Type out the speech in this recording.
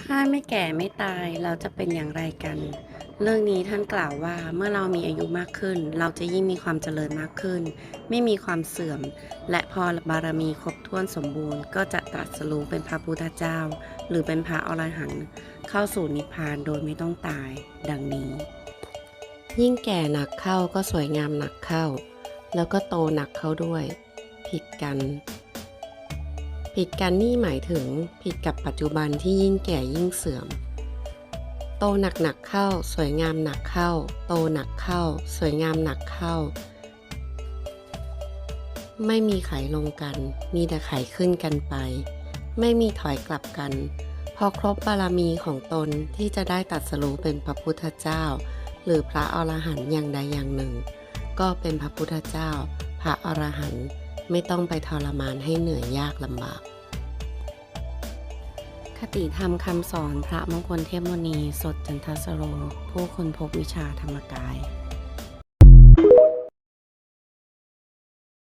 ถ้าไม่แก่ไม่ตายเราจะเป็นอย่างไรกัน เรื่องนี้ท่านกล่าวว่าเมื่อเรามีอายุมากขึ้น เราจะยิ่งมีความเจริญมากขึ้น ไม่มีความเสื่อม และพอบารมีครบถ้วนสมบูรณ์ ก็จะตรัสรู้เป็นพระพุทธเจ้า หรือเป็นพระอรหันต์เข้าสู่นิพพานโดยไม่ต้องตาย ดังนี้ ยิ่งแก่หนักเข้าก็สวยงามหนักเข้า แล้วก็โตหนักเข้าด้วย ผิดกัน ผิดกันนี่หมายถึงผิดกับปัจจุบันที่ยิ่งแก่ยิ่งเสื่อม โตหนักหนักเข้า สวยงามหนักเข้า โตหนักเข้า สวยงามหนักเข้า ไม่มีไขลงกัน มีแต่ไขขึ้นกันไป ไม่มีถอยกลับกัน พอครบบารมีของตนที่จะได้ตัดสรู้เป็นพระพุทธเจ้า หรือพระอรหันต์อย่างใดอย่างหนึ่ง ก็เป็นพระพุทธเจ้า พระอรหันต์ไม่ต้องไปทรมานให้เหนื่อยยากลำบาก คติธรรมคำสอนพระมงคลเทพมุนีสดจันทสโร ผู้คนพบวิชาธรรมกาย